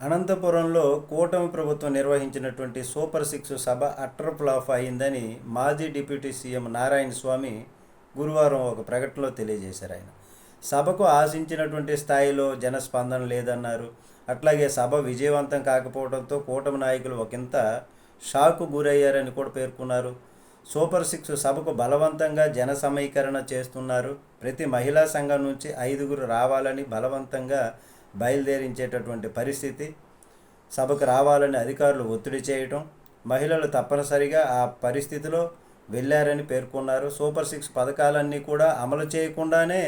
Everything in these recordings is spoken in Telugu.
అనంతపురంలో కూటమి ప్రభుత్వం నిర్వహించినటువంటి సూపర్ సిక్స్ సభ అట్టర్ ఫ్లాప్ అయిందని మాజీ డిప్యూటీ సీఎం నారాయణ స్వామి గురువారం ఒక ప్రకటనలో తెలియజేశారు ఆయన. సభకు ఆశించినటువంటి స్థాయిలో జనస్పందన లేదన్నారు. అట్లాగే సభ విజయవంతం కాకపోవడంతో కూటమి నాయకులు ఒకంత షాకు గురయ్యారని కూడా పేర్కొన్నారు. సూపర్ సిక్స్ సభకు బలవంతంగా జన సమీకరణ చేస్తున్నారు. ప్రతి మహిళా సంఘం నుంచి ఐదుగురు రావాలని బలవంతంగా బయలుదేరించేటటువంటి పరిస్థితి. సభకు రావాలని అధికారులు ఒత్తిడి చేయటం మహిళలు తప్పనిసరిగా ఆ పరిస్థితిలో వెళ్ళారని పేర్కొన్నారు. సూపర్ సిక్స్ పథకాలన్నీ కూడా అమలు చేయకుండానే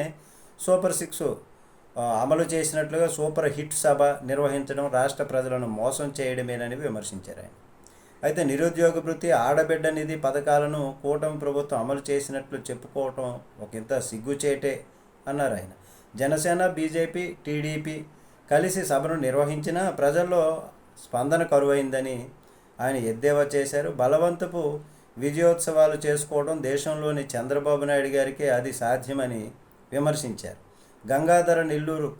సూపర్ సిక్స్ అమలు చేసినట్లుగా సూపర్ హిట్ సభ నిర్వహించడం రాష్ట్ర ప్రజలను మోసం చేయడమేనని విమర్శించారు ఆయన. అయితే నిరుద్యోగ వృత్తి ఆడబిడ్డ నిధి పథకాలను కూటమి ప్రభుత్వం అమలు చేసినట్లు చెప్పుకోవటం ఒకంత సిగ్గుచేటే అన్నారు ఆయన. జనసేన బీజేపీ టీడీపీ కలిసి సభను నిర్వహించినా ప్రజల్లో స్పందన కరువైందని ఆయన ఎద్దేవా చేశారు. బలవంతపు విజయోత్సవాలు చేసుకోవడం దేశంలోని చంద్రబాబు నాయుడు గారికి అది సాధ్యమని విమర్శించారు. గంగాధర నెల్లూరు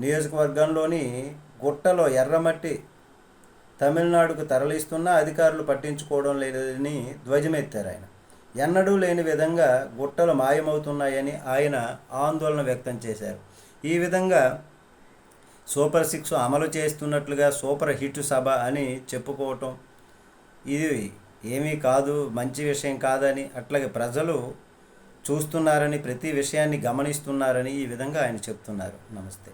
నియోజకవర్గంలోని గుట్టలో ఎర్రమట్టి తమిళనాడుకు తరలిస్తున్నా అధికారులు పట్టించుకోవడం లేదని ధ్వజమెత్తారు ఆయన. ఎన్నడూ లేని విధంగా గుట్టలు మాయమవుతున్నాయని ఆయన ఆందోళన వ్యక్తం చేశారు. ఈ విధంగా సూపర్ సిక్స్ అమలు చేస్తున్నట్లుగా సూపర్ హిట్ సభ అని చెప్పుకోవటం ఇది ఏమీ కాదు మంచి విషయం కాదని అట్లాగే ప్రజలు చూస్తున్నారని ప్రతి విషయాన్ని గమనిస్తున్నారని ఈ విధంగా ఆయన చెప్తున్నారు. నమస్తే.